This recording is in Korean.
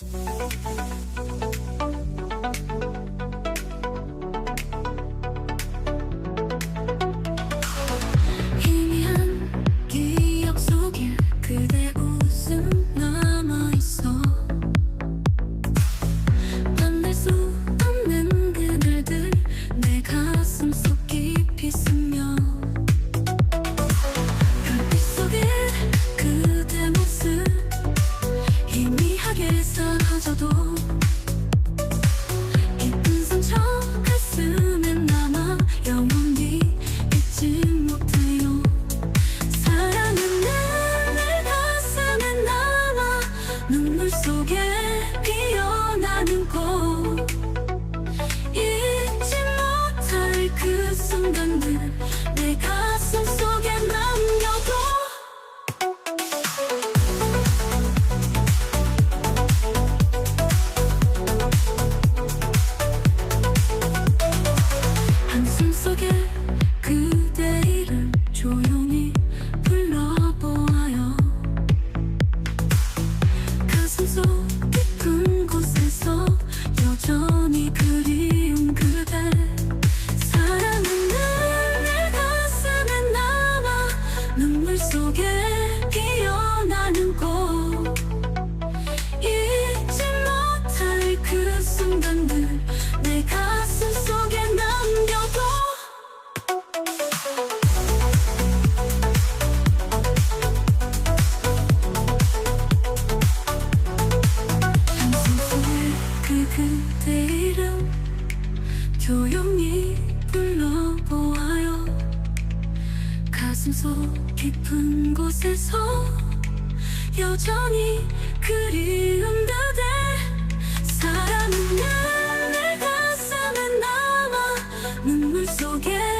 you 속에 피어나는 꽃. 잊지 못할 그 순간들 내 가슴 속에 남겨둬. 한숨 조용히 불러보아요. 가슴 속 깊은 곳에서 여전히 그리운 듯해 사랑은 내 가슴에 남아 눈물 속에